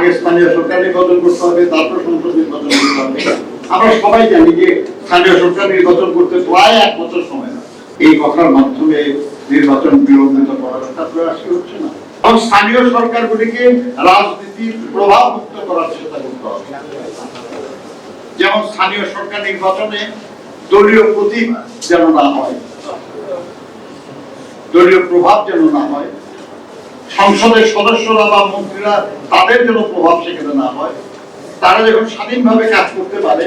আগে স্থানীয় সরকার নির্বাচন করতে হবে, তারপর সংসদ নির্বাচন করতে হবে। আমরা সবাই জানি যে স্থানীয় সরকার নির্বাচন করতে প্রায় এক বছর সময় লাগে এই কথার মাধ্যমে নির্বাচন বিলম্বিত করার একটা প্রয়াস কি হচ্ছে না। এবং স্থানীয় সরকারগুলিকে রাজনীতির প্রভাব মুক্ত করার চেষ্টা করতে হবে। যেমন স্থানীয় সরকার নির্বাচনে দলীয় প্রতীক যেন না হয়, দলীয় প্রভাব যেন না হয়, সংসদের সদস্যরা বা মন্ত্রীরা তাদের যেন প্রভাব সেখানে না হয় তারা যখন স্বাধীনভাবে কাজ করতে পারে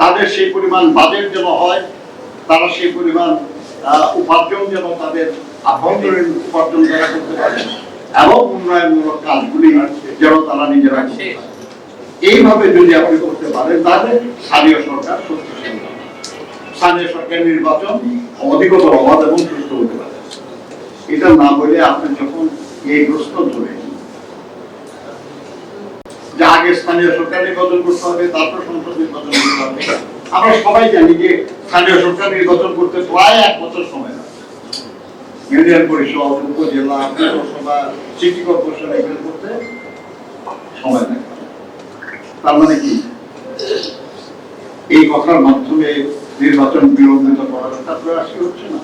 তাদের সেই পরিমাণ বাজেট যেন হয় তারা সেই পরিমাণ উপার্জন যেন তাদের আভ্যন্তরীণ উপার্জন তারা করতে পারে এবং উন্নয়নমূলক কাজগুলি যেন তারা নিজেরা করতে পারে। এইভাবে যদি আপনি করতে পারেন তাহলে স্থানীয় সরকার শক্তিশালী স্থানীয় সরকার নির্বাচন অধিকতর অবাধ এবং সুস্থ হতে পারে। এটা না বলে আপনি যখন এই প্রশ্ন ধরে আগে স্থানীয় সরকার নির্বাচন করতে হবে, তারপর সংসদ নির্বাচন করতে হবে। আমরা সবাই জানি যে স্থানীয় সরকার নির্বাচন করতে প্রায় এক বছর সময় লাগে ইউনিয়ন পরিষদ, উপজেলা, পৌরসভা, সিটি কর্পোরেশন এগুলো করতে সময় লাগে তার মানে কি? এই কথার মাধ্যমে নির্বাচন বিলম্বিত করার প্রয়াস কি হচ্ছে না।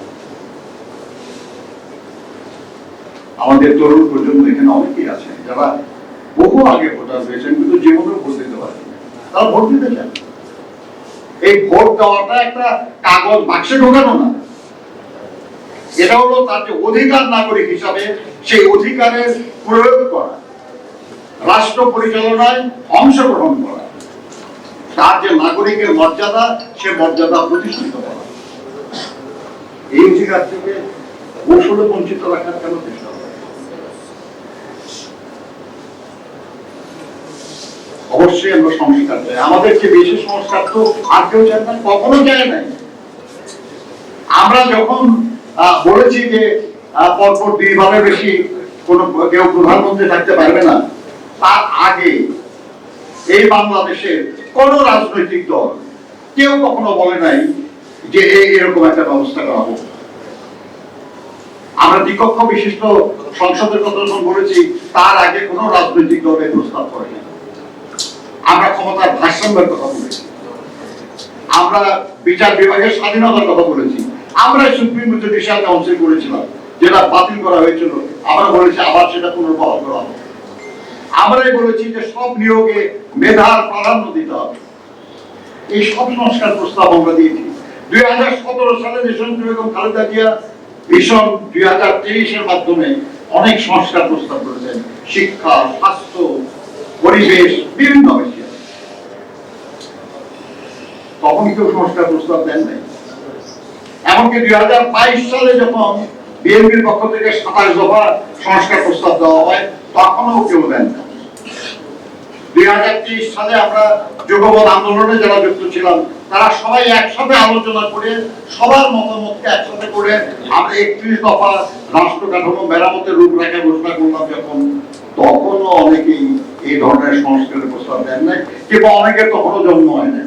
আমাদের তরুণ প্রজন্ম এখানে অনেকেই আছে যারা বহু আগে ভোটার হয়েছেন কিন্তু জীবনেও ভোট দিতে পারেন তারা ভোট দিতে চান এই ভোট দেওয়াটা একটা কাগজ বাক্সে ঢোকানো না। এটা হলো তার যে অধিকার নাগরিক হিসাবে সেই অধিকারের প্রয়োগ করা। রাষ্ট্র পরিচালনায় অংশগ্রহণ করা। তার যে নাগরিকের মর্যাদা, সে মর্যাদা প্রতিষ্ঠিত করা। এই অধিকার থেকে কৌশলে বঞ্চিত রাখার কেন চেষ্টা করে। অবশ্যই আমরা সংস্কার চাই। আমাদের যে বেশি সংস্কার তো আর কেউ চায় না, কখনো চায় নাই। আমরা যখন বলেছি যে পরপর দুইভাবে বেশি কোন কেউ প্রধানমন্ত্রী থাকতে পারবে না, তার আগে এই বাংলাদেশের কোন রাজনৈতিক দল কেউ কখনো বলে নাই যে এই এরকম একটা ব্যবস্থা করা হোক। আমরা দ্বিকক্ষ বিশিষ্ট সংসদের কথা যখন বলেছি, তার আগে কোন রাজনৈতিক দল প্রস্তাব করে করেনি। আমরা ক্ষমতার ভারসাম্যের কথা বলেছি। আমরা বিচার বিভাগের স্বাধীনতার কথা বলেছি। আমরা সুপ্রিম জুডিশিয়াল কাউন্সিল করেছিলাম, যেটা বাতিল করা হয়েছিল। আমরা বলেছি আবার সেটা পুনর্বহাল করা হবে। আমরাই বলেছি যে সব নিয়োগে মেধার প্রাধান্য দিতে হবে। এই সব সংস্কার প্রস্তাব আমরা দিয়েছি। দুই হাজার সতেরো সালে দেশনেত্রী বেগম খালেদা জিয়া ভীষণ দুই হাজার তেইশের মাধ্যমে অনেক সংস্কার প্রস্তাব করেছেন। শিক্ষা, স্বাস্থ্য, পরিবেশ, বিভিন্ন বিষয়ে। তখন কেউ সংস্কার প্রস্তাব দেন নাই। এমনকি দুই হাজার বাইশ সালে যখন বিএনপির পক্ষ থেকে সাতাশ দফা সংস্কার প্রস্তাব দেওয়া হয়, তখনও কেউ দেন না দুই হাজার তেইশ সালে আমরা যুগপৎ আন্দোলনে যারা যুক্ত ছিলাম, তারা সবাই একসাথে আলোচনা করে, সবার মতামতকে একসাথে করে আমরা একত্রিশ দফা রাষ্ট্র কাঠামো মেরামতের রূপরেখা ঘোষণা করলাম যখন। তখনও অনেকেই এই ধরনের সংস্কারের প্রস্তাব দেন নাই, কিংবা অনেকের তখনও জন্ম হয় নাই।